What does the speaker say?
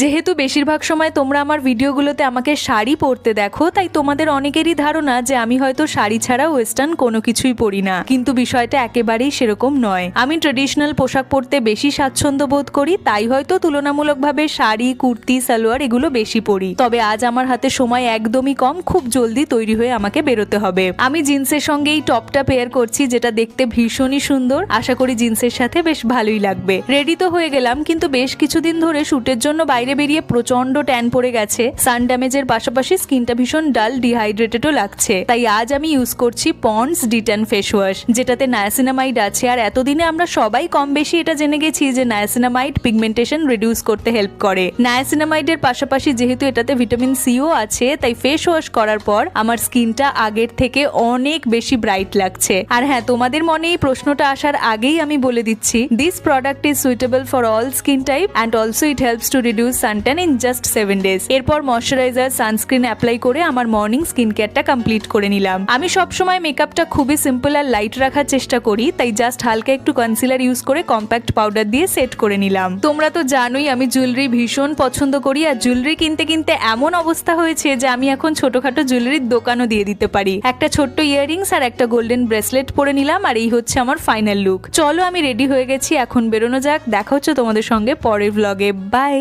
যেহেতু বেশিরভাগ সময় তোমরা আমার ভিডিওগুলোতে আমাকে শাড়ি পরতে দেখো, তাই তোমাদের অনেকেরই ধারণা যে আমি হয়তো শাড়ি ছাড়া ওয়েস্টার্ন কোনো কিছুই পরি না। কিন্তু বিষয়টা একেবারেই সেরকম নয়। আমি ট্রেডিশনাল পোশাক পরতে বেশি স্বাচ্ছন্দ্য বোধ করি, তাই হয়তো তুলনামূলকভাবে শাড়ি, কুর্তি, সালোয়ার এগুলো বেশি পরি। তবে আজ আমার হাতে সময় একদমই কম, খুব জলদি তৈরি হয়ে আমাকে বেরোতে হবে। আমি জিন্সের সঙ্গে এই টপটা পেয়ার করছি, যেটা দেখতে ভীষণই সুন্দর। আশা করি জিন্সের সাথে বেশ ভালোই লাগবে। রেডি তো হয়ে গেলাম, কিন্তু বেশ কিছুদিন ধরে শ্যুটের জন্য বাইরে বেরিয়ে প্রচণ্ড ট্যান পড়ে গেছে। সান ড্যামেজের পাশাপাশি স্কিনটা ভীষণ ডাল, ডিহাইড্রেটেডও লাগছে। তাই আজ আমি ইউজ করছি পন্ডস ডিটেন ফেস ওয়াশ যেটাতে নায়াসিনামাইড আছে। আর এতদিনে আমরা সবাই কম বেশি এটা জেনে গেছি যে নায়াসিনামাইড পিগমেন্টেশন রিডিউস করতে হেল্প করে। নায়াসিনামাইডের পাশাপাশি যেহেতু এটাতে ভিটামিন সিও আছে, তাই ফেস ওয়াশ করার পর আমার স্কিনটা আগের থেকে অনেক বেশি ব্রাইট লাগছে। আর হ্যাঁ তোমাদের মনে এই প্রশ্নটা আসার আগেই আমি বলে দিচ্ছি this product is suitable for all skin type and also it helps to reduce suntan in just seven days এরপর ময়শ্চারাইজার সানস্ক্রিন অ্যাপ্লাই করে আমার মর্নিং স্কিন কেয়ারটা কমপ্লিট করে নিলাম। আমি সবসময় মেকআপটা খুবই সিম্পল আর লাইট রাখার চেষ্টা করি, তাই জাস্ট হালকা একটু কনসিলার ইউজ করে কম্প্যাক্ট পাউডার দিয়ে সেট করে নিলাম। তোমরা তো জানোই আমি জুয়েলারি ভীষণ পছন্দ করি, আর জুয়েলারি কিনতে কিনতে এমন অবস্থা হয়েছে যে আমি এখন ছোটখাটো জুয়েলারির দোকানও দিয়ে দিতে পারি। একটা ছোট্ট ইয়াররিংস আর একটা গোল্ডেন ব্রেসলেট পরে নিলাম, আর এই হচ্ছে আমার ফাইনাল লুক চলো আমি রেডি হয়ে গেছি, এখন বেরোনো যাক, দেখা হচ্ছে তোমাদের সঙ্গে পরের ভ্লগে বাই